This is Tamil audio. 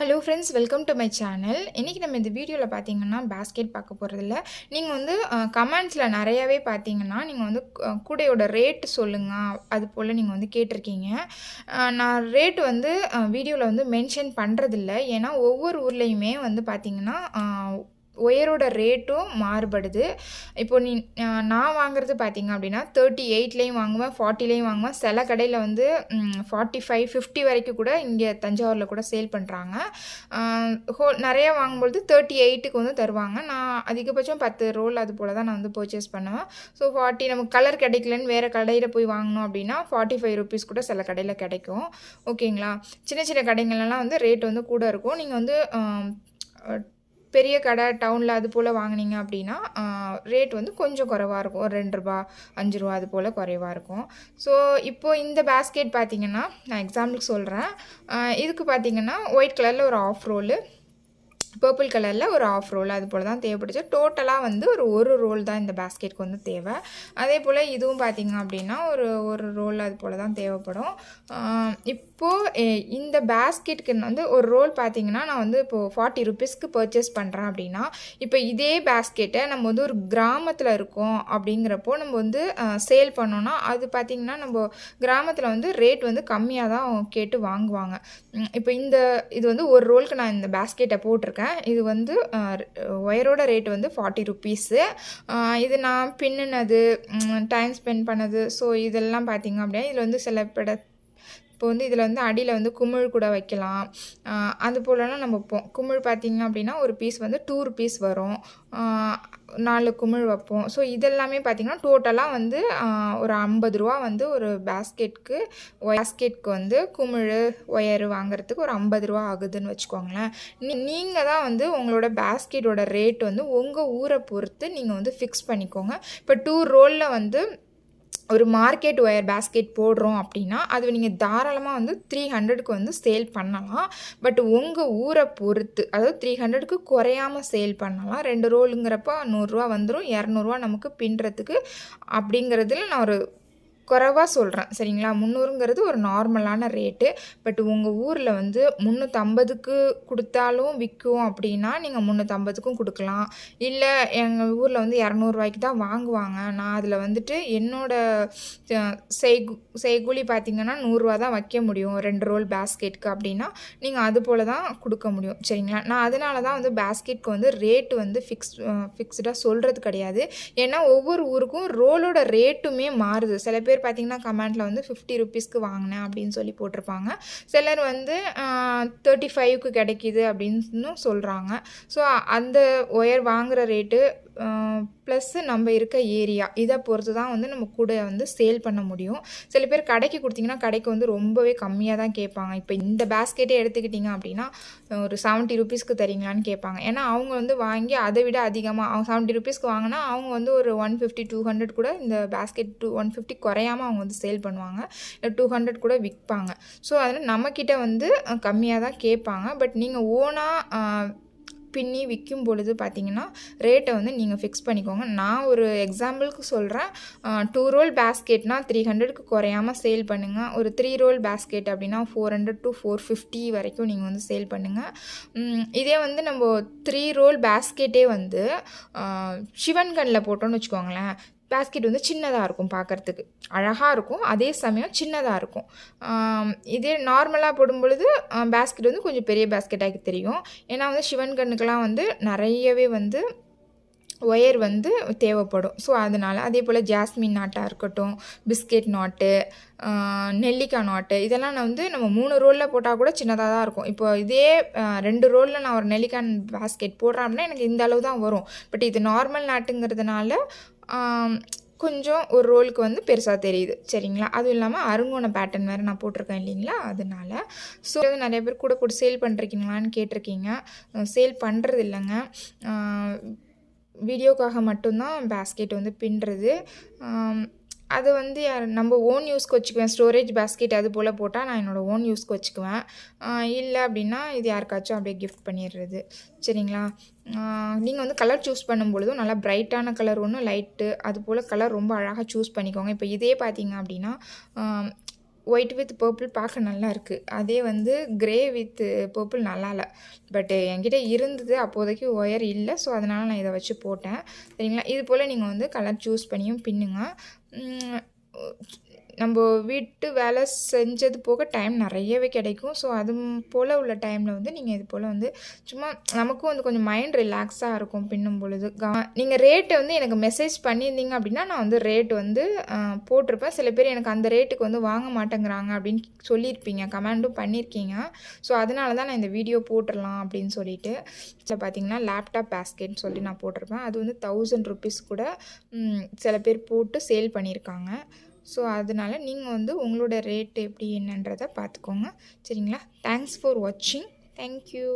Hello friends welcome to my channel இன்றைக்கி நம்ம இந்த வீடியோவில் பார்த்தீங்கன்னா பேஸ்கெட் பார்க்க போகிறதில்ல நீங்கள் வந்து கமெண்ட்ஸில் நிறையாவே பார்த்தீங்கன்னா நீங்கள் வந்து கூடையோட ரேட் சொல்லுங்கள் அது போல் நீங்கள் வந்து கேட்டிருக்கீங்க. நான் ரேட் வந்து வீடியோவில் வந்து மென்ஷன் பண்ணுறதில்ல ஏன்னா ஒவ்வொரு ஊர்லேயுமே வந்து பார்த்தீங்கன்னா ஒயரோட ரேட்டும் மாறுபடுது. இப்போ நீ நான் வாங்குறது பார்த்தீங்க அப்படின்னா தேர்ட்டி எயிட்லேயும் வாங்குவேன் ஃபார்ட்டிலையும் வாங்குவேன். சில கடையில் வந்து ஃபார்ட்டி ஃபைவ் ஃபிஃப்டி வரைக்கும் கூட இங்கே தஞ்சாவூரில் கூட சேல் பண்ணுறாங்க ஹோ நிறையா வாங்கும்பொழுது தேர்ட்டி எயிட்டுக்கு வந்து தருவாங்க. நான் அதிகபட்சம் பத்து ரோல் அது போல் தான் நான் வந்து பர்ச்சேஸ் பண்ணுவேன். ஸோ ஃபார்ட்டி நமக்கு கலர் கிடைக்கலன்னு வேறு கடையில் போய் வாங்கினோம் அப்படின்னா ஃபார்ட்டி ஃபைவ் ருபீஸ் கூட சில கடையில் கிடைக்கும். ஓகேங்களா சின்ன சின்ன கடைங்கள்லாம் வந்து ரேட் வந்து கூட இருக்கும். நீங்கள் வந்து பெரிய கடை டவுனில் அது போல் வாங்குனீங்க அப்படின்னா ரேட் வந்து கொஞ்சம் குறைவாக இருக்கும். ஒரு ரெண்டு ரூபா அஞ்சு ரூபா அது போல் குறைவாக இருக்கும். ஸோ இப்போது இந்த பேஸ்கெட் பார்த்திங்கன்னா நான் எக்ஸாம்பிளுக்கு சொல்கிறேன் இதுக்கு பார்த்தீங்கன்னா ஒயிட் கலரில் ஒரு ஆஃப் ரோலு பர்பிள் கலரில் ஒரு ஆஃப் ரோல் அது போல் தான் தேவைப்படுச்சு. டோட்டலாக வந்து ஒரு ஒரு ரோல் தான் இந்த பேஸ்கெட்க்கு வந்து தேவை. அதே போல் இதுவும் பார்த்திங்க அப்படின்னா ஒரு ஒரு ரோல் அது போல் தான் தேவைப்படும். இப்போது இந்த பேஸ்கெட்டுக்கு வந்து ஒரு ரோல் பார்த்திங்கன்னா நான் வந்து இப்போது ஃபார்ட்டி ருபீஸ்க்கு பர்ச்சேஸ் பண்ணுறேன் அப்படின்னா இப்போ இதே பேஸ்கெட்டை நம்ம வந்து ஒரு கிராமத்தில் இருக்கோம் அப்படிங்கிறப்போ நம்ம வந்து சேல் பண்ணோன்னா அது பார்த்திங்கன்னா நம்ம கிராமத்தில் வந்து ரேட் வந்து கம்மியாக தான் கேட்டு வாங்குவாங்க. இப்போ இந்த இது வந்து ஒரு ரோலுக்கு நான் இந்த பேஸ்கெட்டை போட்டிருக்கேன். இது வந்து ஒயரோட ரேட் வந்து ஃபார்ட்டி ருப்பீஸு இது நான் பின்னுனது டைம் ஸ்பெண்ட் பண்ணது. ஸோ இதெல்லாம் பார்த்தீங்க அப்படின்னா இதில் வந்து சில பட இப்போ வந்து இதில் வந்து அடியில் வந்து குமிழ் கூட வைக்கலாம். அது போலலாம் நம்ம வைப்போம் குமிழ் பார்த்திங்க அப்படின்னா ஒரு பீஸ் வந்து டூ ருபீஸ் வரும். நாலு குமிழ் வைப்போம். ஸோ இதெல்லாமே பார்த்திங்கன்னா டோட்டலாக வந்து ஒரு ஐம்பது ரூபா வந்து ஒரு பேஸ்கெட்க்கு பேஸ்கெட்க்கு வந்து குமிழ் ஒயரு வாங்குறதுக்கு ஒரு ஐம்பது ரூபா ஆகுதுன்னு வச்சுக்கோங்களேன். நீ நீங்கள் தான் வந்து உங்களோட பேஸ்கெட்டோட ரேட் வந்து உங்கள் ஊரை பொறுத்து நீங்கள் வந்து ஃபிக்ஸ் பண்ணிக்கோங்க. இப்போ டூ ரோலில் வந்து ஒரு மார்க்கெட் ஒயர் பேஸ்கெட் போடுறோம் அப்படின்னா அது நீங்கள் தாராளமாக வந்து த்ரீ ஹண்ட்ரடுக்கு வந்து சேல் பண்ணலாம். பட் உங்கள் ஊரை பொறுத்து அதாவது த்ரீ ஹண்ட்ரடுக்கு குறையாமல் சேல் பண்ணலாம். ரெண்டு ரோலுங்கிறப்ப நூறுரூவா வந்துடும் இரநூறுவா நமக்கு பின்னுறதுக்கு அப்படிங்கிறதுல நான் ஒரு குறைவாக சொல்கிறேன் சரிங்களா? முந்நூறுங்கிறது ஒரு நார்மலான ரேட்டு. பட் உங்கள் ஊரில் வந்து முந்நூற்றம்பதுக்கு கொடுத்தாலும் விற்கும் அப்படின்னா நீங்கள் முந்நூற்றம்பதுக்கும் கொடுக்கலாம். இல்லை எங்கள் ஊரில் வந்து இரநூறுவாய்க்கு தான் வாங்குவாங்க. நான் அதில் வந்துட்டு என்னோட செய்கு செய்கூலி பார்த்திங்கன்னா நூறுரூவா தான் வைக்க முடியும் ரெண்டு ரோல் பேஸ்கெட்டுக்கு அப்படின்னா. நீங்கள் அது போல் தான் கொடுக்க முடியும் சரிங்களா? நான் அதனால தான் வந்து பேஸ்கெட்க்கு வந்து ரேட்டு வந்து ஃபிக்ஸ் ஃபிக்ஸ்டாக சொல்கிறது கிடையாது. ஏன்னா ஒவ்வொரு ஊருக்கும் ரோலோட ரேட்டுமே மாறுது. சில பேர் பார்த்தீங்கன்னா கமெண்ட்டில் வந்து ஃபிஃப்டி ருபீஸ்க்கு வாங்கினேன் அப்படின்னு சொல்லி போட்டிருப்பாங்க. சிலர் வந்து தேர்ட்டி ஃபைவ்க்கு கிடைக்கிது அப்படின்னு சொல்கிறாங்க ஸோ அந்த ஒயர் வாங்குகிற ரேட்டு ப்ளஸ்ஸு நம்ம இருக்க ஏரியா இதை பொறுத்து தான் வந்து நம்ம கூட வந்து சேல் பண்ண முடியும். சில பேர் கடைக்கு கொடுத்தீங்கன்னா கடைக்கு வந்து ரொம்பவே கம்மியாக தான் கேட்பாங்க. இப்போ இந்த பேஸ்கெட்டே எடுத்துக்கிட்டிங்க அப்படின்னா ஒரு செவன்ட்டி ருபீஸ்க்கு தரீங்களான்னு கேட்பாங்க. ஏன்னா அவங்க வந்து வாங்கி அதை விட அதிகமாக அவங்க செவன்ட்டி ருபீஸ்க்கு வாங்கினா அவங்க வந்து ஒரு ஒன் ஃபிஃப்டி டூ ஹண்ட்ரட் கூட இந்த பேஸ்கெட் டூ ஒன் ஃபிஃப்டி குறையாமல் அவங்க வந்து சேல் பண்ணுவாங்க. இல்லை டூ ஹண்ட்ரட் கூட விற்பாங்க. ஸோ அதனால் நம்மக்கிட்ட வந்து கம்மியாக தான் கேட்பாங்க. பட் நீங்கள் ஓனாக பின்னி விற்கும் பொழுது பார்த்தீங்கன்னா ரேட்டை வந்து நீங்கள் ஃபிக்ஸ் பண்ணிக்கோங்க. நான் ஒரு எக்ஸாம்பிளுக்கு சொல்கிறேன் டூ ரோல் பேஸ்கெட்னால் த்ரீ ஹண்ட்ரடுக்கு குறையாமல் சேல் பண்ணுங்கள் ஒரு த்ரீ ரோல் பேஸ்கெட் அப்படின்னா four hundred to four fifty வரைக்கும் நீங்கள் வந்து சேல் பண்ணுங்கள் இதே வந்து நம்ம த்ரீ ரோல் பேஸ்கெட்டே வந்து சிவன்கண்ணில் போட்டோன்னு வச்சுக்கோங்களேன். பேஸ்கெட் வந்து சின்னதாக இருக்கும் பார்க்கறதுக்கு. அழகாக இருக்கும். அதே சமயம் சின்னதாக இருக்கும். இதே நார்மலாக போடும் பொழுது பேஸ்கெட் வந்து கொஞ்சம் பெரிய பேஸ்கெட்டாக தெரியும். ஏன்னா வந்து சிவன் கண்ணுக்கெலாம் வந்து நிறையவே வந்து ஒயர் வந்து தேவைப்படும். ஸோ அதனால் அதே போல் ஜாஸ்மின் நாட்டாக இருக்கட்டும் பிஸ்கெட் நாட்டு நெல்லிக்காய் நாட்டு இதெல்லாம் நான் வந்து நம்ம மூணு ரோலில் போட்டால் கூட சின்னதாக தான் இருக்கும். இப்போ இதே ரெண்டு ரோலில் நான் ஒரு நெல்லிக்காய் பாஸ்கெட் போடுறேன் அப்படின்னா எனக்கு இந்த அளவு தான் வரும். பட் இது நார்மல் நாட்டுங்கிறதுனால கொஞ்சம் ஒரு ரோலுக்கு வந்து பெருசாக தெரியுது. சரிங்களா? அதுவும் இல்லாமல் அருங்கோண பேட்டர்ன் வேறு நான் போட்டிருக்கேன் இல்லைங்களா? அதனால. ஸோ நிறைய பேர் கூட போட்டு சேல் பண்ணுறீங்களான்னு கேட்டிருக்கீங்க. சேல் பண்ணுறது இல்லைங்க. வீடியோக்காக மட்டும்தான் பேஸ்கெட் வந்து பின்னுறது. அது வந்து யார் நம்ம ஓன் யூஸ்க்கு வச்சுக்குவேன். ஸ்டோரேஜ் பேஸ்கெட் அது போல் போட்டால் நான் என்னோடய ஓன் யூஸ்க்கு வச்சுக்குவேன். இல்லை அப்படின்னா இது யாருக்காச்சும் அப்படியே கிஃப்ட் பண்ணிடுறது. சரிங்களா? நீங்கள் வந்து கலர் சூஸ் பண்ணும் பொழுதும் நல்லா பிரைட்டான கலர் ஒன்று லைட்டு அது போல் கலர் ரொம்ப அழகாக சூஸ் பண்ணிக்கோங்க. இப்போ இதே பார்த்தீங்க அப்படின்னா ஒயிட் வித் பர்பிள் பார்க்க நல்லா இருக்குது அதே வந்து க்ரே வித் பர்பிள் நல்லா இல்லை பட் என்கிட்ட இருந்தது அப்போதைக்கு ஒயர் இல்லை. ஸோ அதனால் நான் இதை வச்சு போட்டேன். சரிங்களா? இது போல் நீங்கள் வந்து கலர் சூஸ் பண்ணியும் பின்னுங்க. நம்ம வீட்டு வேலை செஞ்சது போக டைம் நிறையவே கிடைக்கும். ஸோ அது போல் உள்ள டைமில் வந்து நீங்கள் இது போல் வந்து சும்மா நமக்கும் வந்து கொஞ்சம் மைண்ட் ரிலாக்ஸாக இருக்கும் பின்னும் பொழுது. நீங்கள் ரேட்டை வந்து எனக்கு மெசேஜ் பண்ணியிருந்தீங்க அப்படின்னா நான் வந்து ரேட் வந்து போட்டிருப்பேன். சில பேர் எனக்கு அந்த ரேட்டுக்கு வந்து வாங்க மாட்டேங்கிறாங்க அப்படின்னு சொல்லியிருப்பீங்க. கமெண்டும் பண்ணியிருக்கீங்க. ஸோ அதனால தான் நான் இந்த வீடியோ போட்டுடலாம் அப்படின்னு சொல்லிட்டு. ஸோ பார்த்தீங்கன்னா லேப்டாப் பேஸ்கெட்னு சொல்லி நான் போட்டிருப்பேன். அது வந்து தௌசண்ட் ருபீஸ் கூட சில பேர் போட்டு சேல் பண்ணியிருக்காங்க. ஸோ அதனால் நீங்கள் வந்து உங்களோட ரேட்டு எப்படி என்னன்றதை பார்த்துக்கோங்க. சரிங்களா? தேங்க்ஸ் ஃபார் வாட்சிங் தேங்க்யூ